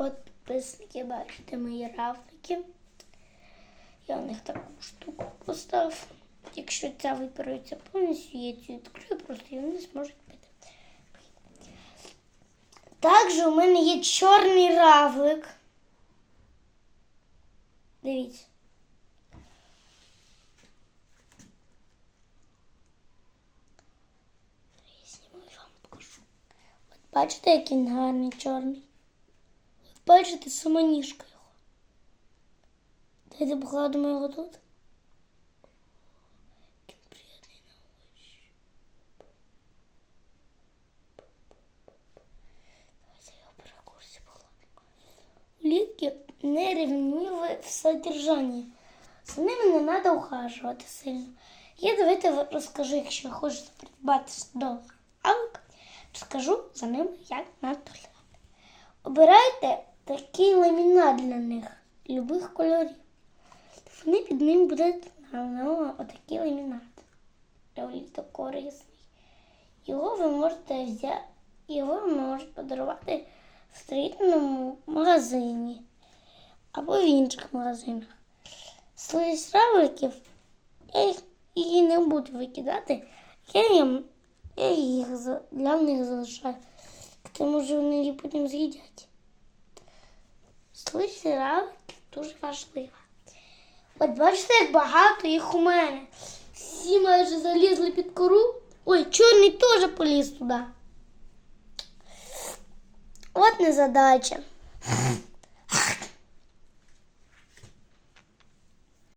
От підписники, бачите, мої равлики. Я в них таку штуку поставив. Якщо ця випарується повністю, я цю відкрию, просто і вони зможуть пити. Також у мене є чорний равлик. Дивіться. Я вам покажу. От бачите, який гарний чорний. Бачите, сама ніжка його. Дайте покладемо його тут. Давайте покладемо. Улітки нерівніві в содержанні. За ними не треба ухажувати сильно. Я давайте розкажу, якщо хочете придбати до авок, розкажу за ними, як наглядати. Обирайте такий ламінат для них любих кольорів. Вони під ним будуть на отакий ламінат. Доволі корисний. Його ви можете взяти, його ви можете подарувати в строїтельному магазині або в інших магазинах. Слизь равликів я їх, не буду викидати. Я, їм, я їх для них залишаю, тому що вони її потім з'їдять. Слизь равликів дуже важлива. От бачите, як багато їх у мене. Всі майже залізли під кору. Ой, чорний теж поліз туди. От незадача.